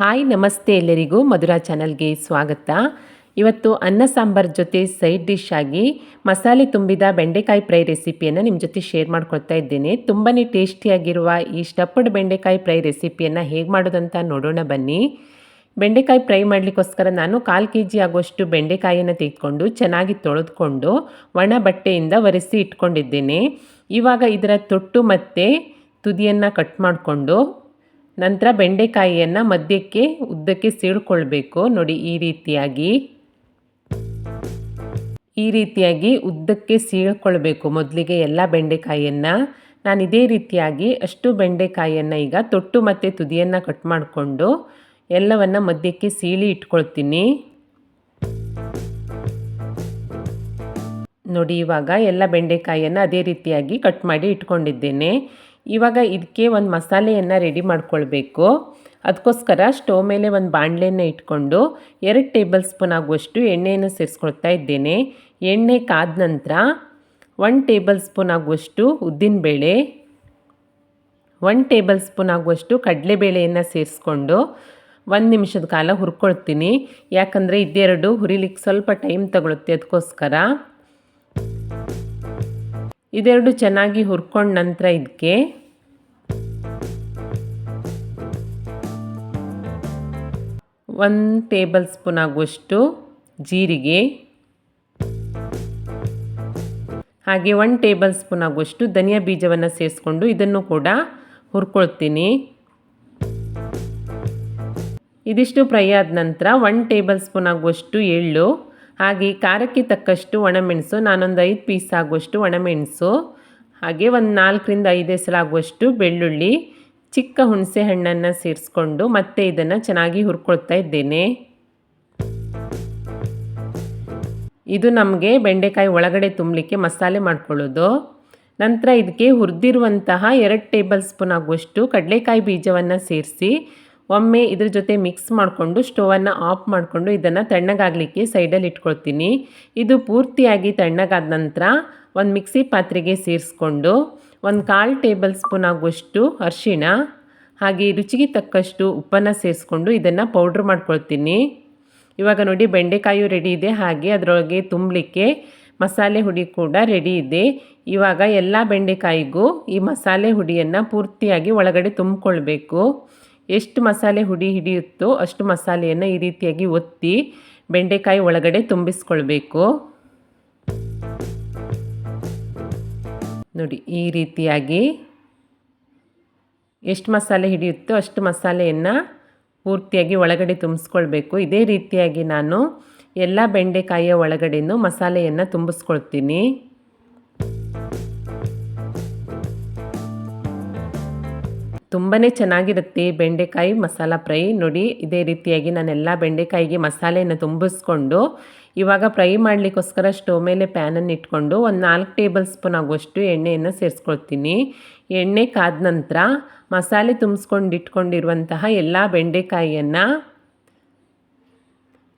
Hi, ನಮಸ್ತೆ ಎಲ್ಲರಿಗೂ ಮಧುರಾ ಚಾನಲ್ಗೆ ಸ್ವಾಗತ. ಇವತ್ತು ಅನ್ನ ಸಾಂಬಾರ್ ಜೊತೆ ಸೈಡ್ ಡಿಶ್ ಆಗಿ ಮಸಾಲೆ ತುಂಬಿದ ಬೆಂಡೆಕಾಯಿ ಫ್ರೈ ರೆಸಿಪಿಯನ್ನು ನಿಮ್ಮ ಜೊತೆ ಶೇರ್ ಮಾಡ್ಕೊಳ್ತಾ ಇದ್ದೇನೆ. ತುಂಬಾ ಟೇಸ್ಟಿಯಾಗಿರುವ ಈ ಸ್ಟಫ್ಡ್ ಬೆಂಡೆಕಾಯಿ ಫ್ರೈ ರೆಸಿಪಿಯನ್ನು ಹೇಗೆ ಮಾಡೋದಂತ ನೋಡೋಣ ಬನ್ನಿ. ಬೆಂಡೆಕಾಯಿ ಫ್ರೈ ಮಾಡಲಿಕ್ಕೋಸ್ಕರ ನಾನು ಕಾಲು ಕೆ ಜಿ ಆಗುವಷ್ಟು ಬೆಂಡೆಕಾಯಿಯನ್ನು ತೆಗೆದುಕೊಂಡು ಚೆನ್ನಾಗಿ ತೊಳೆದುಕೊಂಡು ಒಣ ಬಟ್ಟೆಯಿಂದ ಒರೆಸಿ ಇಟ್ಕೊಂಡಿದ್ದೇನೆ. ಇವಾಗ ಇದರ ತೊಟ್ಟು ಮತ್ತು ತುದಿಯನ್ನು ಕಟ್ ಮಾಡಿಕೊಂಡು ನಂತರ ಬೆಂಡೆಕಾಯಿಯನ್ನು ಮಧ್ಯಕ್ಕೆ, ಉದ್ದಕ್ಕೆ ಸೀಳ್ಕೊಳ್ಬೇಕು. ನೋಡಿ, ಈ ರೀತಿಯಾಗಿ. ಈ ರೀತಿಯಾಗಿ ಉದ್ದಕ್ಕೆ ಸೀಳ್ಕೊಳ್ಬೇಕು ಮೊದಲಿಗೆ ಎಲ್ಲ ಬೆಂಡೆಕಾಯಿಯನ್ನು. ನಾನು ಇದೇ ರೀತಿಯಾಗಿ ಅಷ್ಟು ಬೆಂಡೆಕಾಯಿಯನ್ನು ಈಗ ತೊಟ್ಟು ಮತ್ತು ತುದಿಯನ್ನು ಕಟ್ ಮಾಡಿಕೊಂಡು ಎಲ್ಲವನ್ನು ಮಧ್ಯಕ್ಕೆ ಸೀಳಿ ಇಟ್ಕೊಳ್ತೀನಿ. ನೋಡಿ, ಇವಾಗ ಎಲ್ಲ ಬೆಂಡೆಕಾಯಿಯನ್ನು ಅದೇ ರೀತಿಯಾಗಿ ಕಟ್ ಮಾಡಿ ಇಟ್ಕೊಂಡಿದ್ದೇನೆ. ಇವಾಗ ಇದಕ್ಕೆ ಒಂದು ಮಸಾಲೆಯನ್ನು ರೆಡಿ ಮಾಡ್ಕೊಳ್ಬೇಕು. ಅದಕ್ಕೋಸ್ಕರ ಸ್ಟವ್ ಮೇಲೆ ಒಂದು ಬಾಣಲೆಯನ್ನು ಇಟ್ಕೊಂಡು ಎರಡು ಟೇಬಲ್ ಸ್ಪೂನ್ ಆಗುವಷ್ಟು ಎಣ್ಣೆಯನ್ನು ಸೇರಿಸ್ಕೊಳ್ತಾ ಇದ್ದೇನೆ. ಎಣ್ಣೆ ಕಾದ ನಂತರ ಒನ್ ಟೇಬಲ್ ಸ್ಪೂನ್ ಆಗುವಷ್ಟು ಉದ್ದಿನಬೇಳೆ ಒನ್ ಟೇಬಲ್ ಸ್ಪೂನ್ ಆಗುವಷ್ಟು ಕಡಲೆಬೇಳೆಯನ್ನು ಸೇರಿಸ್ಕೊಂಡು ಒಂದು ನಿಮಿಷದ ಕಾಲ ಹುರ್ಕೊಳ್ತೀನಿ. ಯಾಕಂದರೆ ಇದೆರಡು ಹುರಿಲಿಕ್ಕೆ ಸ್ವಲ್ಪ ಟೈಮ್ ತಗೊಳುತ್ತೆ. ಅದಕ್ಕೋಸ್ಕರ ಇದೆರಡು ಚೆನ್ನಾಗಿ ಹುರ್ಕೊಂಡ ನಂತರ ಇದಕ್ಕೆ ಒಂದು ಟೇಬಲ್ ಸ್ಪೂನ್ ಆಗುವಷ್ಟು ಜೀರಿಗೆ, ಹಾಗೆ ಒನ್ ಟೇಬಲ್ ಸ್ಪೂನ್ ಆಗುವಷ್ಟು ಧನಿಯಾ ಬೀಜವನ್ನು ಸೇರಿಸ್ಕೊಂಡು ಇದನ್ನು ಕೂಡ ಹುರ್ಕೊಳ್ತೀನಿ. ಇದಿಷ್ಟು ಫ್ರೈ ಆದ ನಂತರ ಒನ್ ಟೇಬಲ್ ಸ್ಪೂನ್ ಆಗುವಷ್ಟು ಎಳ್ಳು ಹಾಗೆ ಖಾರಕ್ಕೆ ತಕ್ಕಷ್ಟು ಒಣಮೆಣಸು, ನಾನೊಂದು ಐದು ಪೀಸ್ ಆಗುವಷ್ಟು ಒಣಮೆಣಸು, ಹಾಗೆ ಒಂದು ನಾಲ್ಕರಿಂದ ಐದು ಆಗುವಷ್ಟು ಬೆಳ್ಳುಳ್ಳಿ, ಚಿಕ್ಕ ಹುಣಸೆ ಹಣ್ಣನ್ನು ಸೇರಿಸ್ಕೊಂಡು ಮತ್ತೆ ಇದನ್ನು ಚೆನ್ನಾಗಿ ಹುರ್ಕೊಳ್ತಾ ಇದ್ದೇನೆ. ಇದು ನಮಗೆ ಬೆಂಡೆಕಾಯಿ ಒಳಗಡೆ ತುಂಬಲಿಕ್ಕೆ ಮಸಾಲೆ ಮಾಡ್ಕೊಳ್ಳೋದು. ನಂತರ ಇದಕ್ಕೆ ಹುರಿದಿರುವಂತಹ ಎರಡು ಟೇಬಲ್ ಸ್ಪೂನ್ ಆಗುವಷ್ಟು ಕಡಲೆಕಾಯಿ ಬೀಜವನ್ನು ಸೇರಿಸಿ ಒಮ್ಮೆ ಇದ್ರ ಜೊತೆ ಮಿಕ್ಸ್ ಮಾಡಿಕೊಂಡು ಸ್ಟೋವನ್ನು ಆಫ್ ಮಾಡಿಕೊಂಡು ಇದನ್ನು ತಣ್ಣಗಾಗಲಿಕ್ಕೆ ಸೈಡಲ್ಲಿ ಇಟ್ಕೊಳ್ತೀನಿ. ಇದು ಪೂರ್ತಿಯಾಗಿ ತಣ್ಣಗಾದ ನಂತರ ಒಂದು ಮಿಕ್ಸಿ ಪಾತ್ರೆಗೆ ಸೇರಿಸ್ಕೊಂಡು ಒಂದು ಕಾಲು ಟೇಬಲ್ ಸ್ಪೂನ್ ಆಗುವಷ್ಟು ಅರಿಶಿಣ, ಹಾಗೆ ರುಚಿಗೆ ತಕ್ಕಷ್ಟು ಉಪ್ಪನ್ನು ಸೇರಿಸ್ಕೊಂಡು ಇದನ್ನು ಪೌಡ್ರ್ ಮಾಡ್ಕೊಳ್ತೀನಿ. ಇವಾಗ ನೋಡಿ ಬೆಂಡೆಕಾಯು ರೆಡಿ ಇದೆ, ಹಾಗೆ ಅದರೊಳಗೆ ತುಂಬಲಿಕ್ಕೆ ಮಸಾಲೆ ಹುಡಿ ಕೂಡ ರೆಡಿ ಇದೆ. ಇವಾಗ ಎಲ್ಲ ಬೆಂಡೆಕಾಯಿಗೂ ಈ ಮಸಾಲೆ ಹುಡಿಯನ್ನು ಪೂರ್ತಿಯಾಗಿ ಒಳಗಡೆ ತುಂಬಿಕೊಳ್ಬೇಕು. ಎಷ್ಟು ಮಸಾಲೆ ಹುಡಿ ಹಿಡಿಯುತ್ತೋ ಅಷ್ಟು ಮಸಾಲೆಯನ್ನು ಈ ರೀತಿಯಾಗಿ ಒತ್ತಿ ಬೆಂಡೆಕಾಯಿ ಒಳಗಡೆ ತುಂಬಿಸ್ಕೊಳ್ಬೇಕು. ನೋಡಿ, ಈ ರೀತಿಯಾಗಿ ಎಷ್ಟು ಮಸಾಲೆ ಹಿಡಿಯುತ್ತೋ ಅಷ್ಟು ಮಸಾಲೆಯನ್ನು ಪೂರ್ತಿಯಾಗಿ ಒಳಗಡೆ ತುಂಬಿಸ್ಕೊಳ್ಬೇಕು. ಇದೇ ರೀತಿಯಾಗಿ ನಾನು ಎಲ್ಲ ಬೆಂಡೆಕಾಯಿಯ ಒಳಗಡೆಯೂ ಮಸಾಲೆಯನ್ನು ತುಂಬಿಸ್ಕೊಳ್ತೀನಿ. ತುಂಬಾ ಚೆನ್ನಾಗಿರುತ್ತೆ. ಬೆಂಡೆಕಾಯಿ ಮಸಾಲ ಫ್ರೈ ನೋಡಿ, ಇದೇ ರೀತಿಯಾಗಿ ನಾನೆಲ್ಲ ಬೆಂಡೆಕಾಯಿಗೆ ಮಸಾಲೆಯನ್ನು ತುಂಬಿಸ್ಕೊಂಡು, ಇವಾಗ ಫ್ರೈ ಮಾಡಲಿಕ್ಕೋಸ್ಕರ ಸ್ಟವ್ ಮೇಲೆ ಪ್ಯಾನನ್ನು ಇಟ್ಕೊಂಡು ಒಂದು ನಾಲ್ಕು ಟೇಬಲ್ ಸ್ಪೂನ್ ಆಗುವಷ್ಟು ಎಣ್ಣೆಯನ್ನು ಸೇರಿಸ್ಕೊಳ್ತೀನಿ. ಎಣ್ಣೆ ಕಾದ ನಂತರ ಮಸಾಲೆ ತುಂಬಿಸ್ಕೊಂಡು ಇಟ್ಕೊಂಡಿರುವಂತಹ ಎಲ್ಲ ಬೆಂಡೆಕಾಯಿಯನ್ನು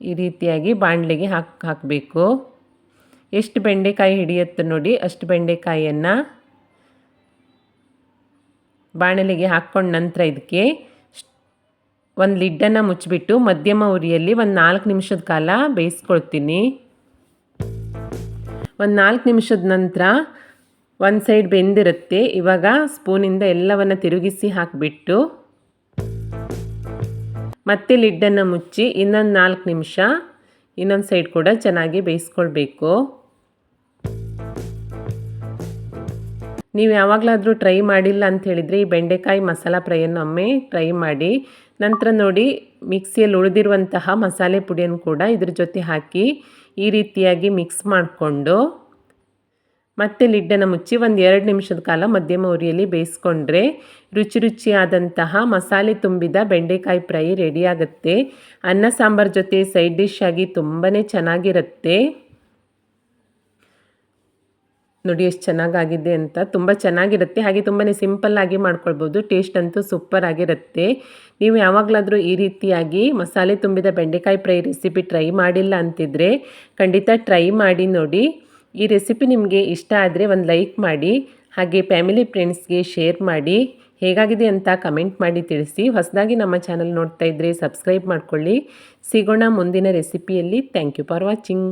ಈ ರೀತಿಯಾಗಿ ಬಾಣಲೆಗೆ ಹಾಕಿ, ಹಾಕಬೇಕು. ಎಷ್ಟು ಬೆಂಡೆಕಾಯಿ ಹಿಡಿಯುತ್ತೆ ನೋಡಿ, ಅಷ್ಟು ಬೆಂಡೆಕಾಯಿಯನ್ನು ಬಾಣಲೆಗೆ ಹಾಕ್ಕೊಂಡ ನಂತರ ಇದಕ್ಕೆ ಒಂದು ಲಿಡ್ಡನ್ನು ಮುಚ್ಚಿಬಿಟ್ಟು ಮಧ್ಯಮ ಉರಿಯಲ್ಲಿ ಒಂದು ನಾಲ್ಕು ನಿಮಿಷದ ಕಾಲ ಬೇಯಿಸ್ಕೊಳ್ತೀನಿ. ಒಂದು ನಾಲ್ಕು ನಿಮಿಷದ ನಂತರ ಒಂದು ಸೈಡ್ ಬೆಂದಿರುತ್ತೆ. ಇವಾಗ ಸ್ಪೂನಿಂದ ಎಲ್ಲವನ್ನು ತಿರುಗಿಸಿ ಹಾಕಿಬಿಟ್ಟು ಮತ್ತೆ ಲಿಡ್ಡನ್ನು ಮುಚ್ಚಿ ಇನ್ನೊಂದು ನಾಲ್ಕು ನಿಮಿಷ ಇನ್ನೊಂದು ಸೈಡ್ ಕೂಡ ಚೆನ್ನಾಗಿ ಬೇಯಿಸ್ಕೊಳ್ಬೇಕು. ನೀವು ಯಾವಾಗಲಾದರೂ ಟ್ರೈ ಮಾಡಿಲ್ಲ ಅಂತ ಹೇಳಿದರೆ ಈ ಬೆಂಡೆಕಾಯಿ ಮಸಾಲ ಫ್ರೈಯನ್ನು ಒಮ್ಮೆ ಟ್ರೈ ಮಾಡಿ, ನಂತರ ನೋಡಿ ಮಿಕ್ಸಿಯಲ್ಲಿ ಉಳಿದಿರುವಂತಹ ಮಸಾಲೆ ಪುಡಿಯನ್ನು ಕೂಡ ಇದ್ರ ಜೊತೆ ಹಾಕಿ ಈ ರೀತಿಯಾಗಿ ಮಿಕ್ಸ್ ಮಾಡಿಕೊಂಡು, ಮತ್ತೆ ಲಿಡ್ಡನ್ನು ಮುಚ್ಚಿ ಒಂದು ಎರಡು ನಿಮಿಷದ ಕಾಲ ಮಧ್ಯಮ ಉರಿಯಲ್ಲಿ ಬೇಯಿಸ್ಕೊಂಡ್ರೆ ರುಚಿ ರುಚಿಯಾದಂತಹ ಮಸಾಲೆ ತುಂಬಿದ ಬೆಂಡೆಕಾಯಿ ಫ್ರೈ ರೆಡಿಯಾಗುತ್ತೆ ಅನ್ನ ಸಾಂಬಾರು ಜೊತೆ ಸೈಡ್ ಡಿಶ್ ಆಗಿ ತುಂಬಾ ಚೆನ್ನಾಗಿರುತ್ತೆ. ನೋಡಿ ಎಷ್ಟು ಚೆನ್ನಾಗಾಗಿದೆ ಅಂತ ತುಂಬ ಚೆನ್ನಾಗಿರುತ್ತೆ. ಹಾಗೆ ತುಂಬಾ ಸಿಂಪಲ್ಲಾಗಿ ಮಾಡ್ಕೊಳ್ಬೋದು. ಟೇಸ್ಟ್ ಅಂತೂ ಸೂಪರ್ ಆಗಿರುತ್ತೆ. ನೀವು ಯಾವಾಗಲಾದರೂ ಈ ರೀತಿಯಾಗಿ ಮಸಾಲೆ ತುಂಬಿದ ಬೆಂಡೆಕಾಯಿ ಫ್ರೈ ರೆಸಿಪಿ ಟ್ರೈ ಮಾಡಿಲ್ಲ ಅಂತಿದ್ರೆ ಖಂಡಿತ ಟ್ರೈ ಮಾಡಿ ನೋಡಿ. ಈ ರೆಸಿಪಿ ನಿಮಗೆ ಇಷ್ಟ ಆದರೆ ಒಂದು ಲೈಕ್ ಮಾಡಿ, ಹಾಗೆ ಫ್ಯಾಮಿಲಿ ಫ್ರೆಂಡ್ಸ್ಗೆ ಶೇರ್ ಮಾಡಿ. ಹೇಗಾಗಿದೆ ಅಂತ ಕಮೆಂಟ್ ಮಾಡಿ ತಿಳಿಸಿ. ಹೊಸದಾಗಿ ನಮ್ಮ ಚಾನಲ್ ನೋಡ್ತಾ ಇದ್ದರೆ ಸಬ್ಸ್ಕ್ರೈಬ್ ಮಾಡ್ಕೊಳ್ಳಿ. ಸಿಗೋಣ ಮುಂದಿನ ರೆಸಿಪಿಯಲ್ಲಿ. Thank you for watching.